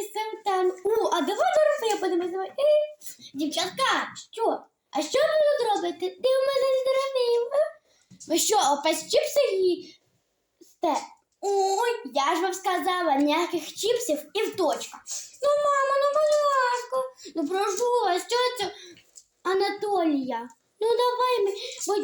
є султан. О, а давай зараз я подивимося. Ей, Дівчатка, що? А що ви тут робите? Ти у мене здоровів. Ви що, опять чіпси їсте? Ой, я ж вам сказала, ніяких чіпсів і в точка. Ну, мама, ну будь ласка. Ну прошу вас, що це Анатолія? Ну давай ми, бо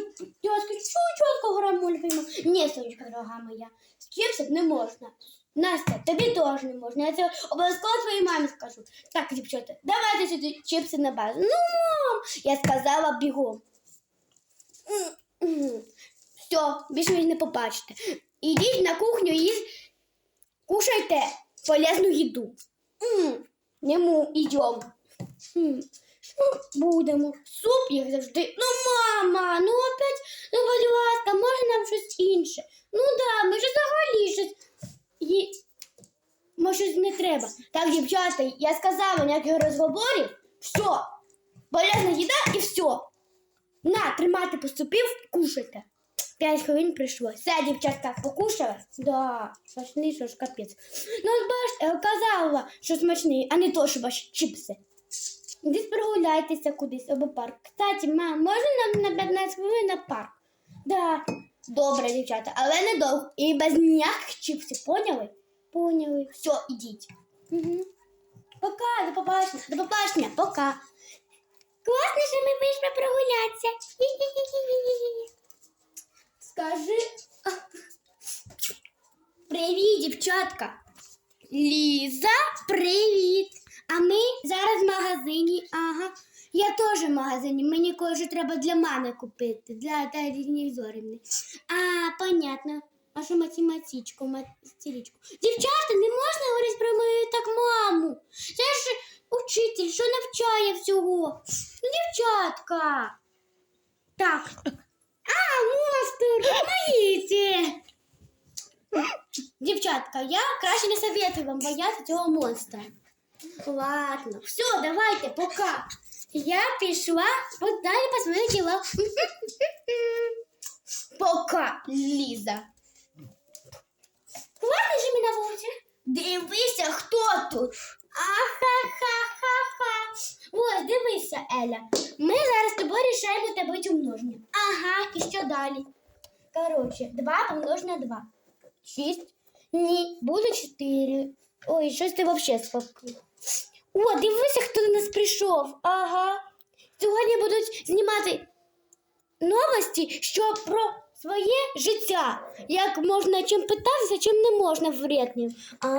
тьоска чуть-чутку грамулькаємо. Ні, сонечка, дорога моя, з чіпсів не можна. Настя, тобі теж не можна. Я це обов'язково твоїй мамі скажу. Так, дівчата, давайте сюди чіпси на базу. Ну, мам, я сказала бігом. Все, більше ви не побачите. Ідіть на кухню і кушайте полезну їду. Нему йдемо. Будемо? Суп як завжди. Ну, мама, ну опять, ну, будь ласка, може нам щось інше. Ну да, ми ж взагалі щось. Ї... Може, щось не треба. Так, дівчата, я сказала ніяких розговорів. Все. Полезна їда і все. На, тримайте поступів, кушайте. П'ять хвилин прийшло. Все, дівчатка, покушали? Да, смачний, що ж капець. Ну, от бачите, казала, що смачний, а не то, що ваші чіпси. Десь прогуляйтеся кудись або парк. Кстати, мам, можна нам на 15 хвилин на парк? Да. Добре, дівчата, але недовго. І без ніяких чіпсів, поняли? Поняли. Все, ідіть. Угу. Пока, до побачення. До побачення, пока. Класно, що ми вийшли прогулятися. Скажи. Привіт, дівчатка. Ліза, привіт. А ми зараз в магазині. Ага. Я теж в магазині. Мені кое треба для мами купити, для телевізорівни. А, понятно. А що математичку, мастерічку? Дівчата, не можна говорити про мою так маму. Це ж учитель, що навчає всього. Ну, дівчатка. Так. А, монстр, помогите. Дівчатка, я краще не советую вам боятися цього монстра. Ладно, все, давайте, пока. Я пішла от далі по своїм ділам. Пока, Ліза. Тут. Ахахахаха. Ось, дивися, Еля. Ми зараз з тобою рішаємо таблицю множення. Ага, і що далі? Коротше, 2 помножити на 2. 6. Ні, буде 4. Ой, щось ти взагалі спокій. О, дивися, хто до нас прийшов. Ага. Сьогодні будуть знімати новості, що про своє життя. Як можна чим питатися, чим не можна вредним. А.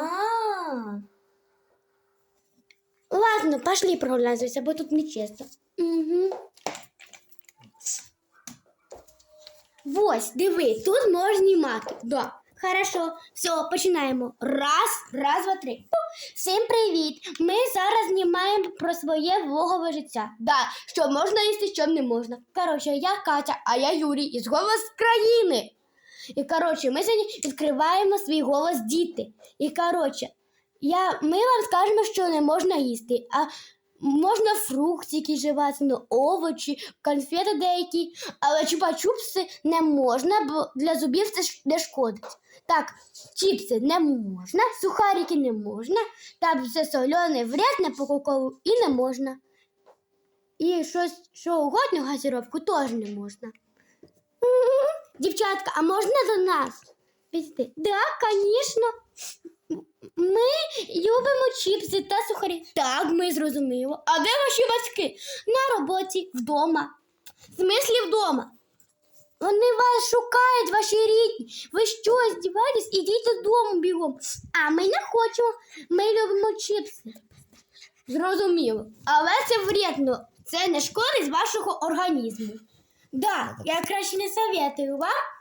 Ладно, пошли прогуляйтеся, бо тут нечесно. Угу. Ось, диви, тут можна знімати. Да. Хорошо, все, починаємо. Раз, раз, два, три. Пу. Всім привіт! Ми зараз знімаємо про своє влогове життя. Да, що можна їсти, що не можна. Коротше, я Катя, а я Юрій із голос країни. І коротше, ми сьогодні відкриваємо свій голос діти. І коротше, я, ми вам скажемо, що не можна їсти. А Можна фруктики жувати, ну, овочі, конфети деякі, але чупа-чупси не можна, бо для зубів це не шкодить. Так, чіпси не можна, сухарики не можна, там все солене, вредне по кокову і не можна. І щось, що угодно газіровку теж не можна. Дівчатка, а можна до нас? Піти? Да, звісно. Ми любимо чіпси та сухарі. Так, ми зрозуміло. А де ваші батьки? На роботі, вдома. В смислі вдома. Вони вас шукають, ваші рідні. Ви що, здіваєтесь? Ідіть додому бігом. А ми не хочемо. Ми любимо чіпси. Зрозуміло. Але це вредно. Це не шкодить вашого організму. Так, я краще не советую вам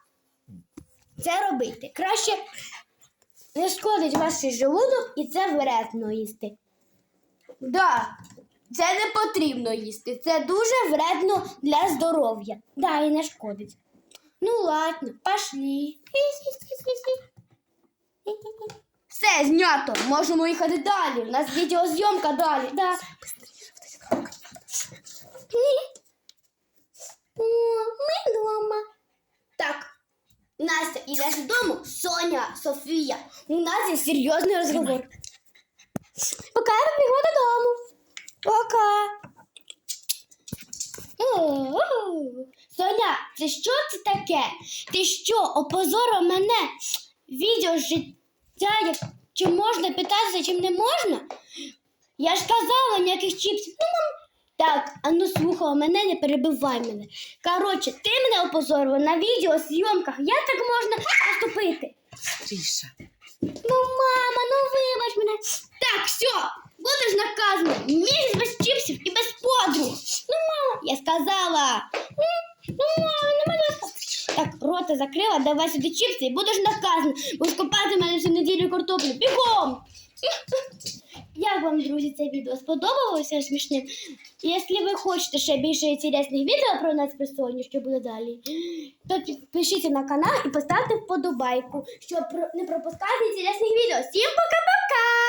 це робити. Краще не шкодить ваш желудок і це вредно їсти. Да, це не потрібно їсти. Це дуже вредно для здоров'я. Да, і не шкодить. Ну ладно, пошли. Все, знято. Можемо їхати далі. У нас відеозйомка далі. Да. Настя, идешь в дому? Соня, София, у нас есть серьезный разговор. Пока я побегу до дому. Пока. Соня, це що це таке? Ти що опозорив мене? Відео життя, як чи можна питатися, чим не можна? Я ж казала ніяких чіпсів. Ну, мам, так, а ну слухала мене, не перебивай мене. Коротше, ти мене опозорила на відео зйомках. Як так можна поступити? Тише. Ну, мама, ну вибач мене. Так, все, будеш наказана. Місяць без чіпсів і без подруг. Ну, мама, я сказала. М, Ну, мама, не мене. Так, рота закрила, давай сюди чіпси і будеш наказана. Будеш копати мене всю неділю картоплю. Бігом! Як вам, друзі, це відео сподобалося смішним? Якщо ви хочете ще більше цікавих відео про нас присутні, що буде далі, то підпишіться на канал і поставте вподобайку, щоб не пропускати цікавих відео. Всім пока-пока!